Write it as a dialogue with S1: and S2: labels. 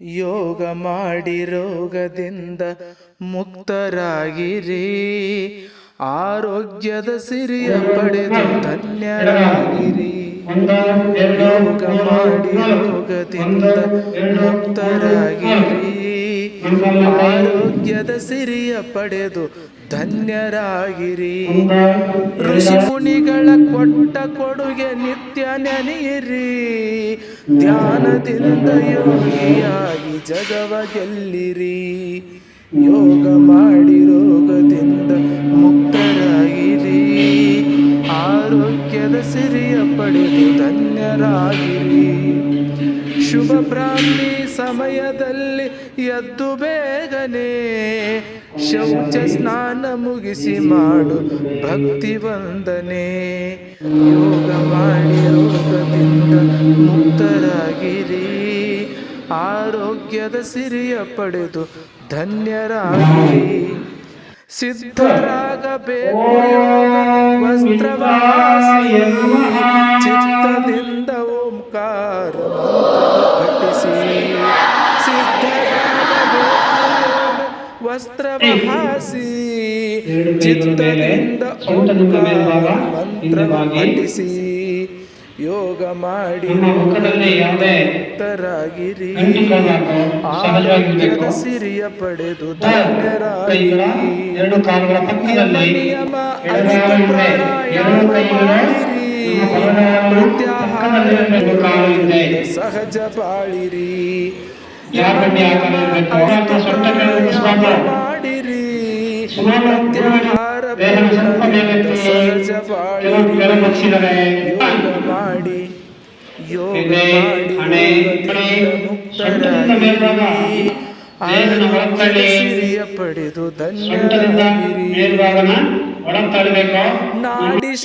S1: ಯೋಗ ಮಾಡಿ ರೋಗದಿಂದ ಮುಕ್ತರಾಗಿರಿ. ಆರೋಗ್ಯದ ಸಿರಿಯ ಪಡೆದು ಧನ್ಯರಾಗಿರಿ. ಯೋಗ ಮಾಡಿ ರೋಗದಿಂದ ಮುಕ್ತರಾಗಿರಿ. ಆರೋಗ್ಯದ ಸಿರಿಯ ಪಡೆದು ಧನ್ಯರಾಗಿರಿ. ಋಷಿ ಮುನಿಗಳ ಕೊಟ್ಟ ಕೊಡುಗೆ ನಿತ್ಯ ನೆನೆಯಿರಿ. ಧ್ಯಾನದಿಂದ ಯೋಗಿಯಾಗಿ ಜಗವ ಗೆಲ್ಲಿರಿ ಯೋಗ ಮಾಡಿ ರೋಗದಿಂದ ಮುಕ್ತರಾಗಿರಿ. ಆರೋಗ್ಯದ ಸಿರಿಯ ಪಡೆದು ಧನ್ಯರಾಗಿರಿ. ಶುಭ ಬ್ರಾಹ್ಮಿ ಸಮಯದಲ್ಲಿ ಎದ್ದು ಬೇಗನೆ ಶೌಚ ಸ್ನಾನ ಮುಗಿಸಿ ಮಾಡು ಭಕ್ತಿ ವಂದನೆ. ಯೋಗ ಮಾಡಿ ರೋಗದಿಂದ ಮುಕ್ತರಾಗಿರಿ. ಆರೋಗ್ಯದ ಸಿರಿಯ ಪಡೆದು ಧನ್ಯರಾಗಿರಿ. ಸಿದ್ಧರಾಗಬೇಕು ವಸ್ತ್ರವಾಸಿ ಓಂಕಾರ ಪಠಿಸಿ ವಸ್ತ್ರ ವಸ್ತ್ರವಹಾಸಿ ಚಿತ್ತದಿಂದ ಓಂಕಾರ ಮಂತ್ರ ಪಠಿಸಿ ಯೋಗ ಮಾಡಿ ಮುಕ್ತರಾಗಿರಿ. ಆರೋಗ್ಯದ ಸಿರಿಯ ಪಡೆದು
S2: ಧನ್ಯರಾಗಿ
S1: ನಿಯಮ
S2: ಅಧಿಕ ಕೈಗಳು
S1: ಸಹಜ ಬಾಳಿರಿ ಮಾಡಿರಿ. ಸಹಜ ಮಾಡಿ. ಯೋಗ ಮಾಡಿ. ಮುಕ್ತರಾಗಿರಿ. ಸಿರಿಯ ಪಡೆದು ಧನ್ಯರಾಗಿರಿ ನಾಡಿ